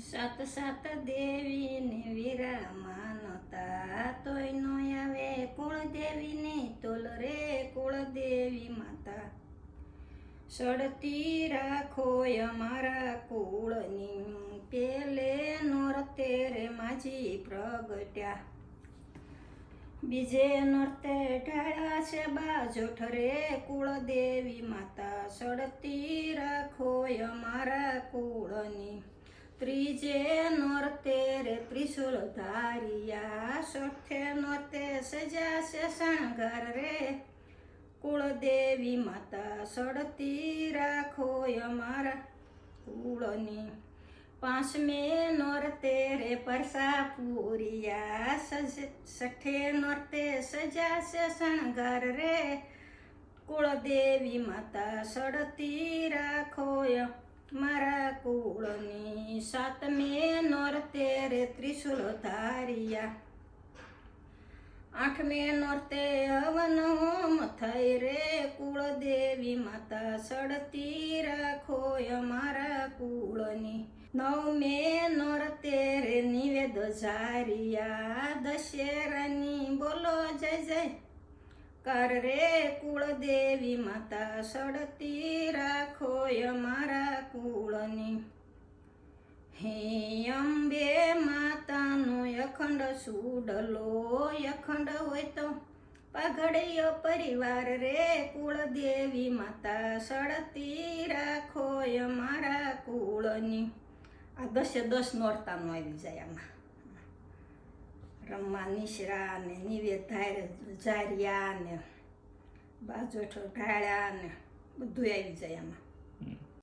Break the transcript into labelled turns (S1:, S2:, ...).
S1: સાત સત દેવીને વીરા માનતા તોય નો આવે કુળ દેવીને તોલ રે કુળ દેવી માતા સડતી રાખો અમારા કુળની પેલે નોરતે રે માજી પ્રગટ્યા બીજે નોરતે ઢાળા છે બાજોઠ રે કુળદેવી માતા સડતી રાખો અમારા કુળની ત્રીજે નોરતે રે ત્રિશુલ ધારિયા સોઠે નોરતે સજાશે શણગાર રે. કુળદેવી માતા સડતી રાખો અમારા કુળની. પાંચમે નોરતે રે પરસા પૂરિયા સજ સઠે નોરતે સજાશે શણગાર રે. કુળદેવી માતા સડતી રાખો મારા કુળની સાતમે નોરતે રે ત્રિશુલ ધારિયા આઠમે નોરતે હવન હોમ થઈ રે કુળદેવી માતા સડતી રાખો અમારા કુળની નવમે નોરતે તેરે નિવેદ જારિયા દશેરાની બોલો જય જય કર રે કુળદેવી માતા સડતી રાખો અમારા કુળની હે અંબે માતાનો અખંડ સુડલો અખંડ હોય તો પાઘડીયો પરિવાર રે કુળદેવી માતા સડતી રાખો અમારા કુળની. આ દસે દસ નોરતાનો આવી જાય આમાં. રમવા નિશરા ને નિવેદ જારિયા ને બાજોઠો ઢાળ્યા ને બધું આવી જાય આમાં.